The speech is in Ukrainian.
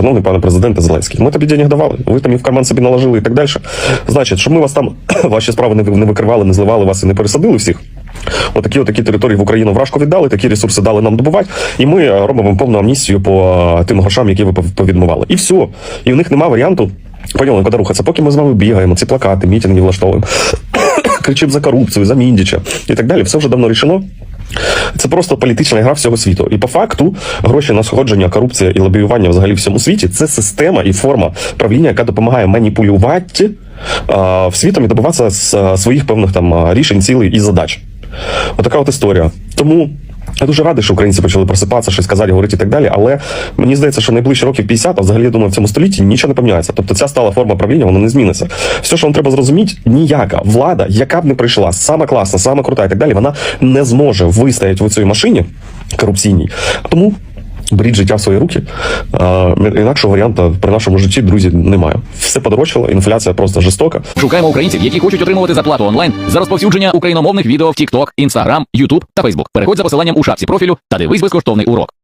шановний пане президенте Зеленський, ми тобі денег давали, ви там і в карман собі наложили і так далі. Значить, щоб ми вас там ваші справи не, не викривали, не зливали вас і не пересадили всіх. Отакі отакі території в Україну вражко віддали, такі ресурси дали нам добувати, і ми е, робимо повну амністію по е, тим грошам, які ви пов- повідмивали. І все. І в них нема варіанту. Поняли, куди рухатися. Поки ми з вами бігаємо, ці плакати, мітинги влаштовуємо, кричимо за корупцію, за Міндіча і так далі. Все вже давно рішено. Це просто політична гра всього світу. І по факту гроші на сходження, корупція і лобіювання взагалі в всьому світі це система і форма правління, яка допомагає маніпулювати в світом і добиватися своїх певних там рішень, цілей і задач. Отака от історія. Тому. Я дуже радий, що українці почали просипатися, щось казати, говорити і так далі. Але мені здається, що найближчі років 50, а взагалі я думаю, в цьому столітті нічого не поміняється. Тобто ця стала форма правління, вона не зміниться. Все, що вам треба зрозуміти, ніяка влада, яка б не прийшла, сама класна, сама крута і так далі, вона не зможе вистояти в цій машині корупційній. Тому беріть життя в свої руки. Інакшого варіанту при нашому житті, друзі, немає. Все подорожчало, інфляція просто жорстока. Шукаємо українців, які хочуть отримувати зарплату онлайн за розповсюдження україномовних відео в TikTok, Instagram, YouTube та Facebook. Переходь за посиланням у шапці профілю та дивись безкоштовний урок.